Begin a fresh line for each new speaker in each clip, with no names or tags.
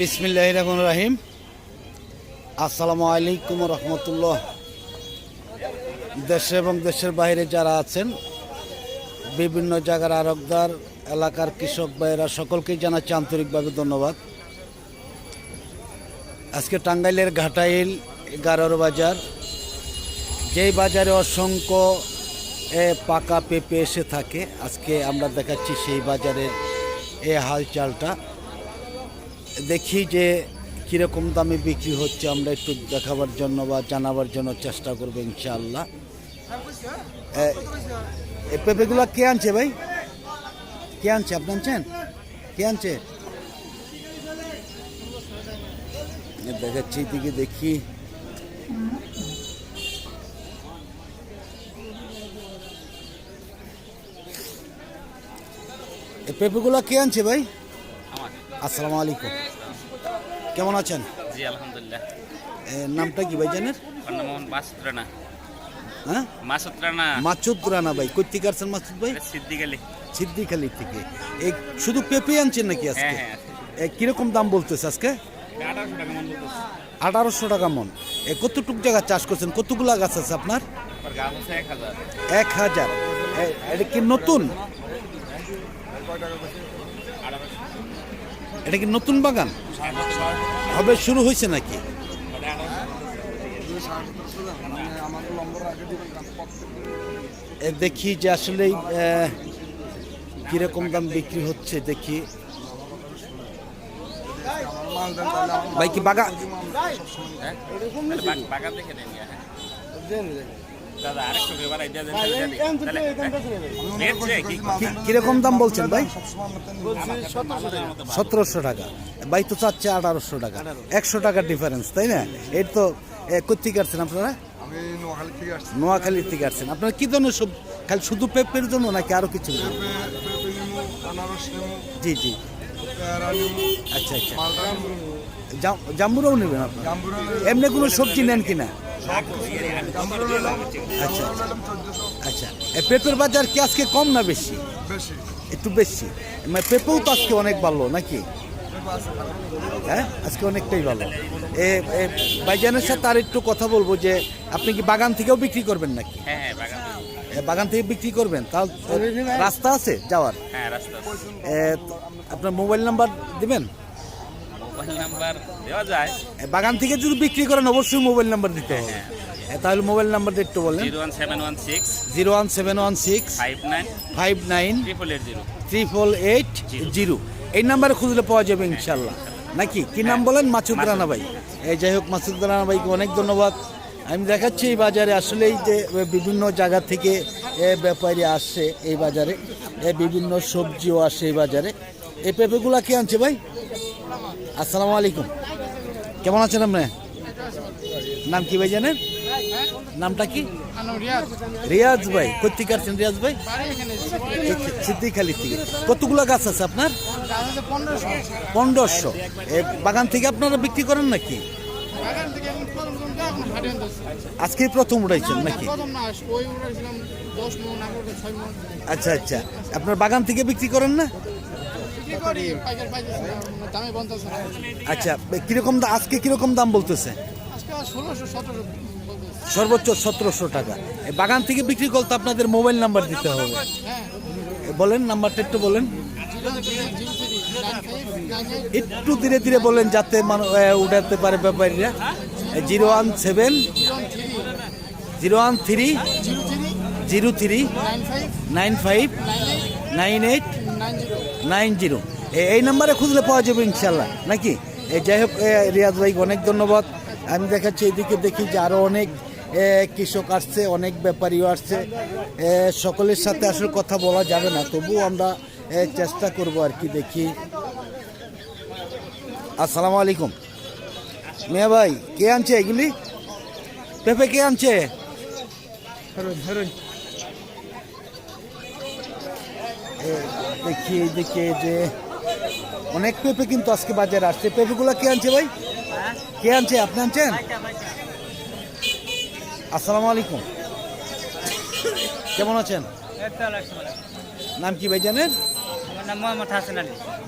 বিসমিল্লাহ রহমান রাহিম। আসসালামু আলাইকুম রহমতুল্লাহ। দেশে এবং দেশের বাইরে যারা আছেন বিভিন্ন জায়গার আরবদার এলাকার কৃষক ভাইয়েরা সকলকেই জানাচ্ছি আন্তরিকভাবে ধন্যবাদ। আজকে টাঙ্গাইলের ঘাটাইল এগারোর বাজার যেই বাজারে অসংখ্য এ, পাকা পেঁপে এসে থাকে আজকে আমরা দেখাচ্ছি সেই বাজারের এ হালচালটা। দেখি যে কীরকম দামে বিক্রি হচ্ছে আমরা একটু দেখাবার জন্য বা জানাবার জন্য চেষ্টা করব ইনশাআল্লাহ। পেঁপেগুলো কে আনছে ভাই? কে আনছে আপনি আনছেন? কে আনছে? দেখাচ্ছি দিকে দেখি। পেঁপেগুলো কে আনছে ভাই? আসসালামু আলাইকুম। কেমন আছেন?
জি আলহামদুলিল্লাহ।
নামটা কি ভাই জানেন?
আমার নাম মোহাম্মদ মাসুদ রানা।
হ্যাঁ?
মাসুদ রানা।
রানা ভাই কই থেকে আসছেন মাসুদ ভাই?
সিদ্দিক আলী।
থেকে। এই শুধু পেঁপে আনছেন নাকি আজকে?
হ্যাঁ হ্যাঁ
এ, কীরকম দাম বলতেছে আজকে?
আঠারোশো টাকা মন
এ কতটুক জায়গা চাষ করছেন? কতগুলা গাছ আছে আপনার?
এক হাজার।
এটা কি নতুন? এটা কি নতুন বাগান? হবে শুরু হয়েছে নাকি? দেখি যে আসলে কীরকম দাম বিক্রি হচ্ছে দেখি। ভাই কি বাগান কীরকম দাম বলছেন ভাই? সতেরোশো টাকা। ভাই তো চাচ্ছে আঠারোশো টাকা। একশো টাকার ডিফারেন্স তাই না? এর তো কোথেকে আসছেন আপনারা?
আমি নোয়াখালী থেকে আসছি।
আসছেন। আপনারা কি ধরনের সব খালি শুধু পেঁপের জন্য নাকি আরও কিছু? জি জি। আচ্ছা আচ্ছা। জাম্বুরাও নেবেন আপনারা? এমনি কোনো সবজি নেন কিনা? আচ্ছা। আচ্ছা পেঁপের বাজার কি আজকে কম না বেশি?
বেশি।
একটু বেশি। মানে পেঁপেও তো আজকে অনেক ভালো নাকি। হ্যাঁ? আজকে অনেকটাই ভালো। এ ভাইজানের সাথে আর একটু কথা বলব যে আপনি কি বাগান থেকেও বিক্রি করবেন নাকি?
হ্যাঁ হ্যাঁ বাগান
থেকে। বিক্রি করবেন? তাও রাস্তা আছে। যাওয়ার?
হ্যাঁ রাস্তা আছে।
তো আপনার মোবাইল নাম্বার দিবেন?
মোবাইল নাম্বার দেওয়া যায়।
বাগান থেকে যদি বিক্রি করেন অবশ্যই মোবাইল নাম্বার দিতে হবে। তাহলে মোবাইল নাম্বারটা একটু বলেন।
Zero one seven one six.
Zero one seven one six
five nine.
Five nine
triple eight zero.
Triple eight zero. এই নাম্বারে খুঁজলে পাওয়া যাবে ইনশাল্লাহ। নাকি? কি নাম বলেন? মাসুদ রানা ভাই। এই যাই হোক মাসুদ রানা ভাইকে অনেক ধন্যবাদ। আমি দেখাচ্ছি এই বাজারে আসলেই যে বিভিন্ন জায়গা থেকে এ, ব্যাপারী আসছে এই বাজারে। এ, বিভিন্ন সবজিও আসে এই বাজারে। এই পেঁপেগুলা কে আনছে ভাই? আসসালামু আলাইকুম। কেমন আছেন আপনি? নাম কি ভাই জানেন? নামটা কি? রিয়াজ ভাই। কোথেকে আসছেন রিয়াজ ভাই? সিদ্দিখালি থেকে। কতগুলো গাছ আছে আপনার? পনেরোশো। বাগান থেকে আপনারা বিক্রি করেন নাকি? আজকে প্রথম উঠাইছেন নাকি? আচ্ছা আচ্ছা। আপনার বাগান থেকে বিক্রি করেন না? আচ্ছা কীরকম দা- আজকে কীরকম দাম বলতেছে? সর্বোচ্চ সতেরোশো টাকা। বাগান থেকে বিক্রি করতে আপনাদের মোবাইল নাম্বার দিতে হবে। বলেন নাম্বারটা একটু বলেন। একটু ধীরে ধীরে বলেন যাতে মানুষ উঠাতে পারে ব্যাপারীরা। Zero one seven zero one three. Zero three nine five nine eight. Nine zero. এই নাম্বারে খুঁজলে পাওয়া যাবে ইনশাল্লাহ নাকি? যাই হোক রিয়াজ ভাই অনেক ধন্যবাদ। আমি দেখাচ্ছি এদিকে দেখি যে আরও অনেক কৃষক আসছে অনেক ব্যাপারীও আসছে। সকলের সাথে আসলে কথা বলা যাবে না তবুও আমরা চেষ্টা করব আর কি দেখি। আসসালামু আলাইকুম। মিয়া ভাই কে আনছে এগুলি? পেঁপে কে আনছে এ, দেখি যে অনেক পেঁপে কিন্তু আজকে বাজারে আসছে। পেঁপেগুলো কে আনছে ভাই? কে আনছে? আপনি আনছেন? আসসালামু আলাইকুম। কেমন আছেন? নাম কি ভাই জানেন?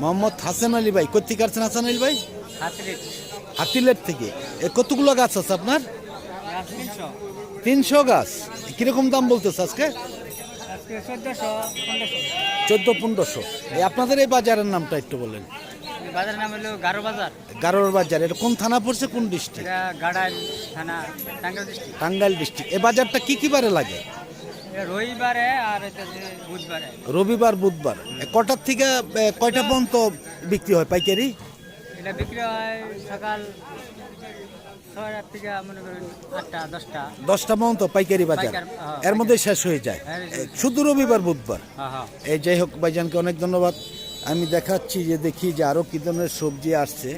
মোহাম্মদ হাসান আলী।
ভাই কোথেকে হাসান আলী ভাই? হাতিলেট থেকে। কতগুলো গাছ আছে আপনার? তিনশো গাছ। কীরকম দাম বলতেছে আজকে? চোদ্দ পনেরোশো। আপনাদের এই বাজারের নামটা একটু বলেন।
বাজারের নাম হলো গারো বাজার।
গারোর বাজার এটা কোন থানা পড়ছে কোন ডিস্ট্রিক্ট?
গাড়াইল থানা টাঙ্গাইল ডিস্ট্রিক্ট।
টাঙ্গাইল ডিস্ট্রিক্ট। এই বাজারটা কি কি বারে লাগে?
রবিবারে আর বুধবারে।
রবিবার বুধবার। কটার থেকে কয়টা পর্যন্ত বিক্রি হয় পাইকারি?
এটা বিক্রি হয় সকাল দশটা।
পর্যন্ত পাইকারি বাজার।
হ্যাঁ,
এর মধ্যে শেষ হয়ে যায়।
হ্যাঁ,
শুধু রবিবার বুধবার।
হ্যাঁ হ্যাঁ।
এই যাই হোক ভাইজানকে অনেক ধন্যবাদ। আমি দেখাচ্ছি যে দেখি যে আরও কী ধরনের সবজি আসছে।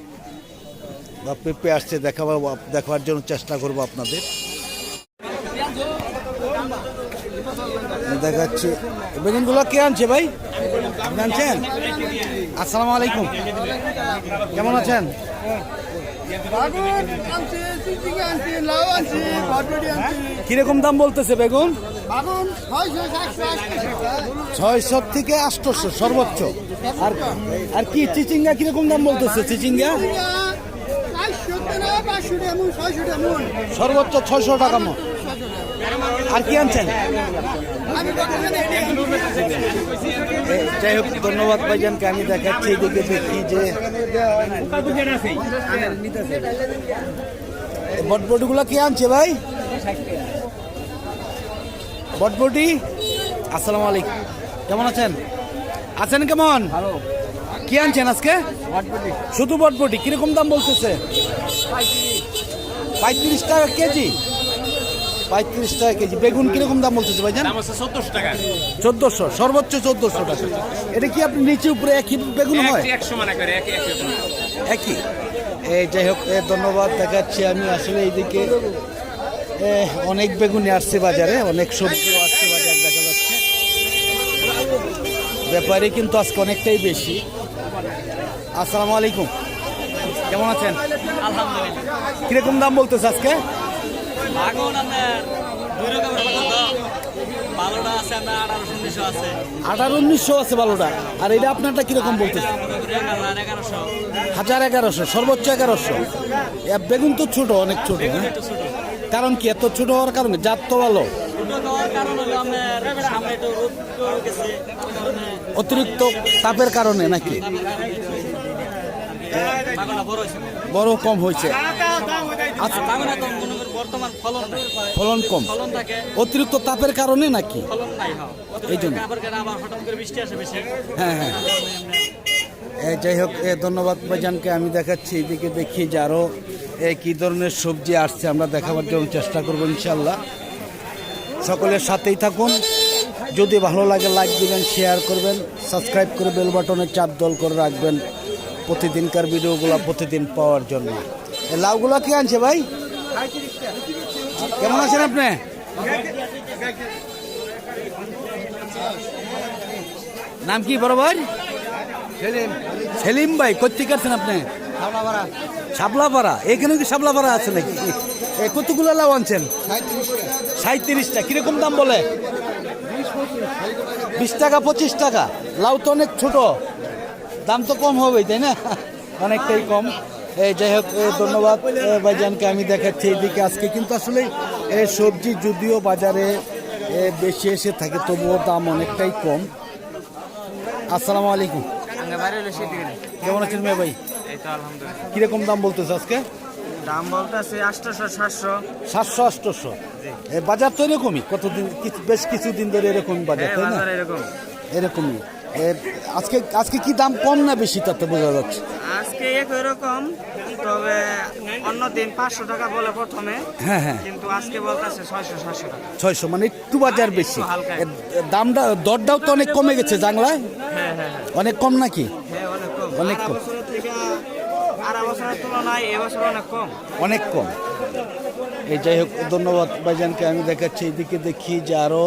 বা পেঁপে আসছে দেখাবার দেখাবার জন্য চেষ্টা করব আপনাদের। দেখাচ্ছি। বেগুনগুলো কে আনছে ভাই? আপনি আনছেন? আসসালামু আলাইকুম। কেমন আছেন?
বাগুন আনছি, চিচিঙ্গা আনছি, লাউ আনছি, বরবটি আনছি।
কীরকম দাম বলতেছে বেগুন?
বাগুন ছয়শো, সাতশো,
ছয়শো থেকে আটশোশো সর্বোচ্চ। আর আর কি চিচিঙ্গা কীরকম দাম বলতেছে চিচিঙ্গা। সর্বোচ্চ ছয়শো টাকা মতো আর কি আনছেন? যাই হোক ধন্যবাদ ভাইজানকে। আমি দেখাচ্ছি এদিকে দেখি যে বটবটিগুলো কে আনছে ভাই? বটবটি? আসসালামু আলাইকুম। কেমন আছেন? আছেন কেমন? কি আনছেন আজকে? শুধু বটবটি কীরকম দাম বলতেছে? পঁয়ত্রিশ টাকা কেজি? পঁয়ত্রিশ টাকা কেজি। বেগুন কীরকম দাম বলতেছে ভাইজান?
দাম চোদ্দশো টাকা।
চোদ্দশো সর্বোচ্চ চোদ্দশো টাকা। এটা কি আপনি নিচে উপরে একই বেগুন হয়?
একশো একশো মানে একই।
এই যাই হোক এ, ধন্যবাদ দেখাচ্ছি আমি আসলে এইদিকে। অনেক বেগুনি আসছে বাজারে অনেক সবজিও আসছে বাজার দেখা যাচ্ছে। ব্যাপারে কিন্তু আজকে অনেকটাই বেশি। আসসালামু আলাইকুম। কেমন আছেন?
আলহামদুলিল্লাহ।
কীরকম দাম বলতেছে আজকে?
বাগুন আপনার দুই রকমের বাগুন ভালোটা আছে আপনার আঠারোশো উনিশশো আছে।
আঠারো উনিশশো আছে ভালোটা আর এটা আপনারটা কীরকম
এক হাজার এগারোশো।
সর্বোচ্চ এগারোশো। বেগুন তো ছোট অনেক ছোট হ্যাঁ? কারণ কি এত ছোট হওয়ার কারণে জাত তো ভালো।
ছোটো
অতিরিক্ত তাপের কারণে নাকি?
বড়
কম হয়েছে। আচ্ছা
ফলন
কম। অতিরিক্ত তাপের কারণে নাকি? এই জন্য। হ্যাঁ হ্যাঁ। যাই হোক ধন্যবাদ ভাইজানকে। আমি দেখাচ্ছি, এদিকে দেখি যে আরও কী ধরনের সবজি আসছে। আমরা দেখাবার জন্য চেষ্টা করব, ইনশাল্লাহ। সকলের সাথেই থাকুন। যদি ভালো লাগে লাইক দিবেন শেয়ার করবেন। সাবস্ক্রাইব করে বেল চাপ দল করে রাখবেন। প্রতিদিনকার ভিডিওগুলো প্রতিদিন পাওয়ার জন্য। লাউগুলো কে আনছে ভাই? কেমন আছেন আপনি? নাম কি বরাবর সেলিম। ভাই কোথেকে আছেন আপনি? শাপলাপাড়া। এখানে কি শাপলাপাড়া আছে নাকি? কতগুলো লাউ আনছেন? সাঁত্রিশটা কীরকম দাম বলে? বিশ টাকা পঁচিশ টাকা। লাউ তো অনেক ছোট। দাম তো কম হবে তাই না? অনেকটাই কম। এই যাই হোক ধন্যবাদ ভাইজানকে আমি দেখাচ্ছি এইদিকে আজকে কিন্তু আসলে সবজি যদিও বাজারে বেশি এসে থাকে তবুও দাম অনেকটাই কম। আসসালামু আলাইকুম। কেমন আছেন মেয়ে ভাই? কীরকম দাম বলতেছে আজকে?
দাম আটশোশো সাতশো।
সাতশো আটশোশো। এ বাজার তো এরকমই কতদিন কিছু- বেশ কিছুদিন ধরে এরকমই বাজার তাই না? এরকমই। আজকে আজকে কি দাম কম না বেশি তাতে বোঝা যাচ্ছে?
আজকে একই রকম তবে অন্য দিন পাঁচশো টাকা বলে প্রথমে
হ্যাঁ হ্যাঁ।
কিন্তু আজকে বলতেছে ছয়শো সাতশো টাকা।
ছয়শো মানে একটু বাজার বেশি। দামটা দরটাও তো অনেক কমে গেছে জাংলায়?
হ্যাঁ হ্যাঁ হ্যাঁ।
অনেক কম নাকি?
হ্যাঁ অনেক কম।
অনেক কম।
অনেক কম।
এই যাই হোক ধন্যবাদ ভাইজানকে। আমি দেখাচ্ছি এদিকে দেখি যে আরও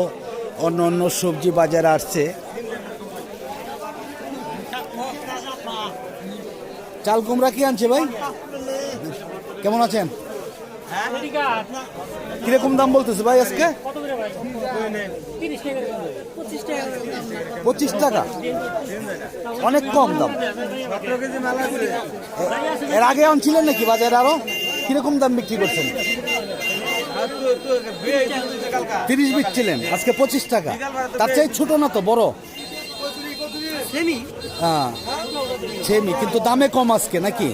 অন্য অন্য সবজি বাজারে আসছে। চাল কুমড়া কি আনছে ভাই? কেমন আছেন? কীরকম দাম বলতেছে ভাই আজকে? পঁচিশ টাকা। অনেক কম দাম। এর আগে আনছিলেন নাকি বাজারে আরও? কীরকম দাম বিক্রি করছেন? তিরিশ বিকছিলেন আজকে পঁচিশ টাকা। তার চাই ছোট না তো, বড়। হ্যাঁ সেমি কিন্তু দামে কম আজকে নাকি?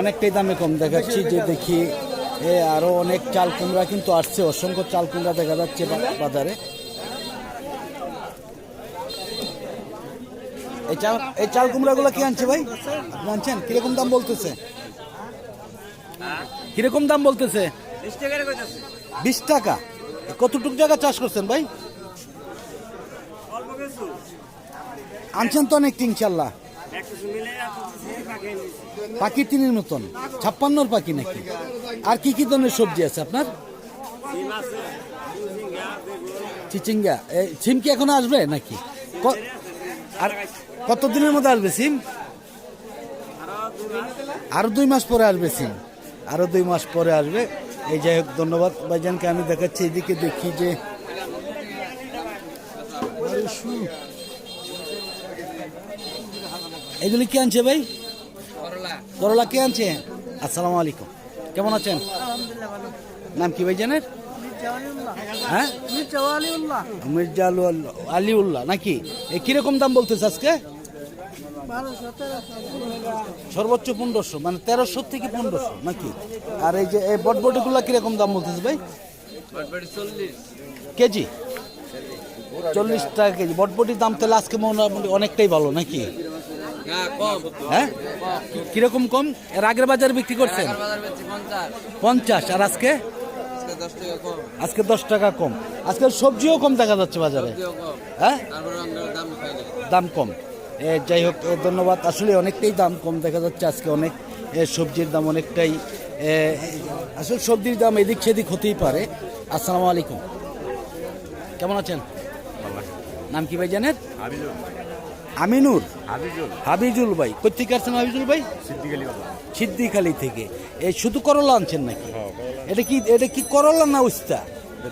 অনেকটাই দামে কম দেখাচ্ছি যে দেখি। এ আরও অনেক চাল কুমড়া কিন্তু আসছে অসংখ্য চাল কুমড়া দেখা যাচ্ছে বাজারে। এই চাল এই চাল কুমড়াগুলো কি আনছে ভাই? আপনি আনছেন? কীরকম দাম বলতেছে? কীরকম দাম বলতেছে? বিশ টাকা কতটুক জায়গা চাষ করছেন ভাই? আনছেন তো অনেক ইনশাল্লাহ পাখি তিনের মতন। ছাপ্পান্নর পাখি নাকি? আর কি কি ধরনের সবজি আছে আপনার? চিচিঙ্গা। সিম কি এখন আসবে নাকি? আর কত দিনের মধ্যে আসবে সিম? আরও দুই মাস পরে আসবে সিম। আরও দুই মাস পরে আসবে। এই যাই হোক, ধন্যবাদ। ভাইজানকে আমি দেখাচ্ছি, এদিকে দেখি যে এগুলি কি আনছে ভাই? করলা। কে আনছে? আসসালামু আলাইকুম। কেমন আছেন? নাম কি ভাই জানেন হ্যাঁ? মির্জা আলু আলিউল্লাহ নাকি? এই কীরকম দাম বলতেছে আজকে? সর্বোচ্চ পনেরোশো মানে তেরোশো থেকে পনেরোশো নাকি? আর এই যে এই বটবটিগুলো কীরকম দাম বলতেছে ভাই? কেজি? চল্লিশ টাকা কেজি। বটবটির দাম তাহলে আজকে মোটামুটি অনেকটাই ভালো নাকি? হ্যাঁ? কি- কীরকম কম? এর আগের বাজারে বিক্রি করছেন? পঞ্চাশ। আর আজকে? আজকে দশ টাকা কম। আজকে সবজিও কম দেখা যাচ্ছে বাজারে। হ্যাঁ? দাম কম। যাই হোক ধন্যবাদ। আসলে অনেকটাই দাম কম দেখা যাচ্ছে আজকে অনেক। সবজির দাম অনেকটাই আসলে সবজির দাম এদিক সেদিক হতেই পারে। আসসালামু আলাইকুম। কেমন আছেন? নাম কি ভাই জানেন? আমিনুর? হাবিজুল। ভাই কোথেকে আসছেন হাবিজুল ভাই? সিদ্দিখালি থেকে। এই শুধু করলা আনছেন নাকি? এটা কি এটা কি করলা না উস্তা?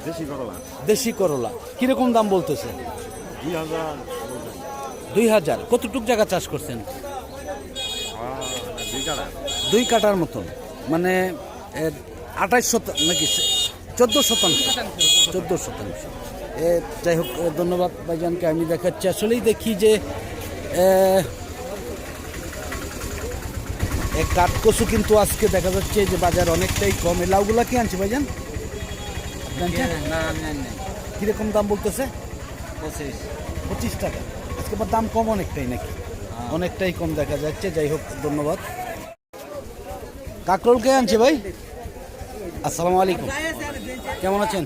দেশি করলা।
দেশি করলা। কীরকম দাম বলতেছে?
দুই হাজার
কতটুক জায়গা চাষ করছেন?
দুই কাটা
কাটার মতন। মানে আঠাইশ শতাংশ নাকি চোদ্দ শতাংশ। চোদ্দ শতাংশ। এ, যাই হোক ধন্যবাদ ভাইজানকে আমি দেখাচ্ছি। আসলেই দেখি যে কাঠকচু কিন্তু আজকে দেখা যাচ্ছে যে বাজার অনেকটাই কম। এই লাউগুলা কি আনছে ভাইজান? কীরকম দাম বলতেছে? পঁচিশ। টাকা। আজকে আবার দাম কম অনেকটাই নাকি? অনেকটাই কম দেখা যাচ্ছে। যাই হোক ধন্যবাদ। কাকরোল কে আনছে ভাই? আসসালামু আলাইকুম। কেমন আছেন?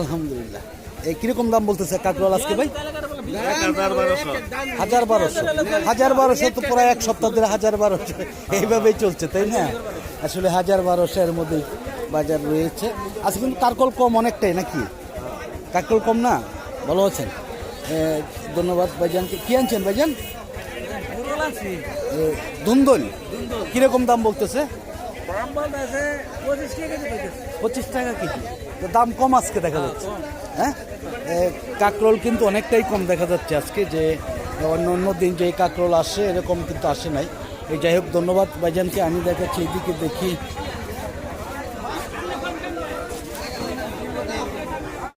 আলহামদুলিল্লাহ। এই কীরকম দাম বলতেছে কাকরোল আজকে ভাই?
হাজার বারোশো।
হাজার বারোশো। হাজার বারোশো তো প্রায় এক সপ্তাহ ধরে হাজার বারোশো। এইভাবেই চলছে তাই না? আসলে হাজার বারোশো এর মধ্যেই বাজার রয়েছে। আজকে কিন্তু কারকল কম অনেকটাই নাকি? কাকরোল কম না? ভালো আছেন? ধন্যবাদ ভাইজানকে। কি আনছেন ভাইজান? ধুন্দল। কীরকম দাম বলতেছে? পঁচিশ টাকা কেজি তো দাম কম আজকে দেখা যাচ্ছে। হ্যাঁ? কাঁকরোল কিন্তু অনেকটাই কম দেখা যাচ্ছে আজকে যে, অন্য অন্য দিন যে কাকরোল আসে, এরকম কিন্তু আসে নাই। এই যাই হোক, ধন্যবাদ ভাইজানকে। আমি দেখাচ্ছি, এদিকে দেখি